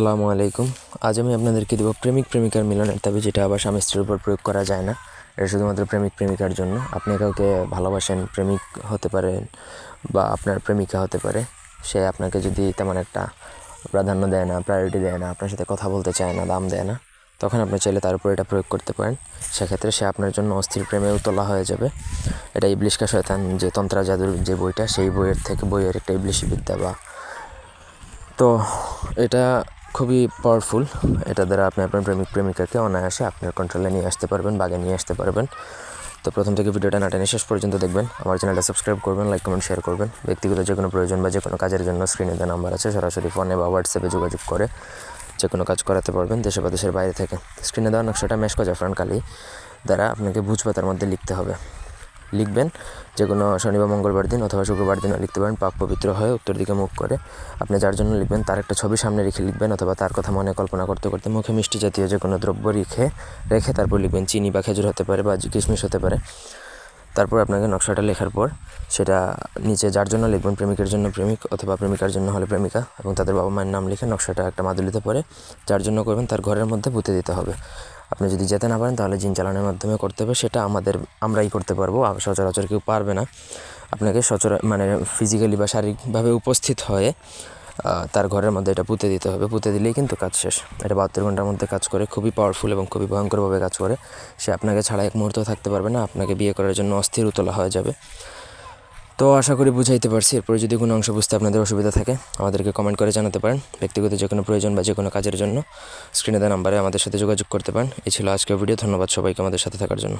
আসসালামু আলাইকুম। আজ আমি আপনাদেরকে দেবো প্রেমিক প্রেমিকার মিলনের দাবি, যেটা আবার স্বামী স্ত্রীর উপর প্রয়োগ করা যায় না। এটা শুধুমাত্র প্রেমিক প্রেমিকার জন্য। আপনি কাউকে ভালোবাসেন, প্রেমিক হতে পারেন বা আপনার প্রেমিকা হতে পারে, সে আপনাকে যদি তেমন একটা প্রাধান্য দেয় না প্রায়োরিটি দেয় না, আপনার সাথে কথা বলতে চায় না, দাম দেয় না, তখন আপনি চাইলে তার উপর এটা প্রয়োগ করতে পারেন। সেক্ষেত্রে সে আপনার জন্য অস্থির প্রেমেও তোলা হয়ে যাবে। এটা ইবলিশকা শয়তান যে তন্ত্রা জাদুর যে বইটা, সেই বইয়ের থেকে বইয়ের একটা ইবলিশি বিদ্যা বা তো এটা খুবই পাওয়ারফুল এটা দ্বারা আপনি আপনার প্রেমিক, প্রেমিকাকে অনায়াসে আপনার কন্ট্রোলে নিয়ে আসতে পারবেন, বাগে নিয়ে আসতে পারবেন। তো প্রথম থেকে ভিডিওটা না শেষ পর্যন্ত দেখবেন। আমার চ্যানেলটা সাবস্ক্রাইব করবেন লাইক কমেন্ট শেয়ার করবেন। ব্যক্তিগত যে কোনো প্রয়োজন বা যে কোনো কাজের জন্য স্ক্রিনে দেওয়া নাম্বার আছে, সরাসরি ফোনে বা হোয়াটসঅ্যাপে যোগাযোগ করে যে কোনো কাজ করাতে পারবেন দেশে বা দেশের বাইরে থেকে। স্ক্রিনে দেওয়া নকশাটা মেশকো জাফরান কালি দ্বারা আপনাকে ভুজপাতার মধ্যে লিখতে হবে। লিখবেন। যে কোনো শনিবার মঙ্গলবার দিন অথবা শুক্রবার দিনও লিখতে পারেন, পাক পবিত্র হয়ে উত্তর দিকে মুখ করে। আপনি যার জন্য লিখবেন, তার একটা ছবি সামনে রেখে লিখবেন অথবা তার কথা মনে কল্পনা করতে করতে মুখে মিষ্টি জাতীয় যে কোনো দ্রব্য রেখে রেখে তারপর লিখবেন, চিনি বা খেজুর হতে পারে বা কিশমিশ হতে পারে। তারপর আপনাকে নকশাটা লেখার পর সেটা নিচে যার জন্য লিখবেন, প্রেমিকের জন্য প্রেমিক অথবা প্রেমিকার জন্য হলে প্রেমিকা এবং তাদের বাবা মায়ের নাম লিখে নকশাটা একটা মাদুলিতে পরে যার জন্য করবেন তার ঘরের মধ্যে পুঁতে দিতে হবে। আপনি যদি যেতে না পারেন, তাহলে জিন চালানোর মাধ্যমে করতে হবে। সেটা আমাদের, আমরাই করতে পারব। সচরাচর কেউ পারবে না। আপনাকে সচরা মানে ফিজিক্যালি বা শারীরিকভাবে উপস্থিত হয়ে তার ঘরের মধ্যে এটা পুঁতে দিতে হবে। পুঁতে দিলেই কিন্তু কাজ শেষ। এটা বাহাত্তর ঘণ্টার মধ্যে কাজ করে, খুবই পাওয়ারফুল এবং খুবই ভয়ঙ্করভাবে কাজ করে। সে আপনাকে ছাড়া এক মুহূর্ত থাকতে পারবে না। আপনাকে বিয়ে করার জন্য অস্থির উতলা হয়ে যাবে। তো আশা করি বুঝাইতে পারছি। এরপরে যদি কোনো অংশ বুঝতে আপনাদের অসুবিধা থাকে, আমাদেরকে কমেন্ট করে জানাতে পারেন। ব্যক্তিগত যে কোনো প্রয়োজন বা যে কোনো কাজের জন্য স্ক্রিনে দেওয়া নাম্বারে আমাদের সাথে যোগাযোগ করতে পারেন। এই ছিল আজকের ভিডিও ধন্যবাদ সবাইকে আমাদের সাথে থাকার জন্য।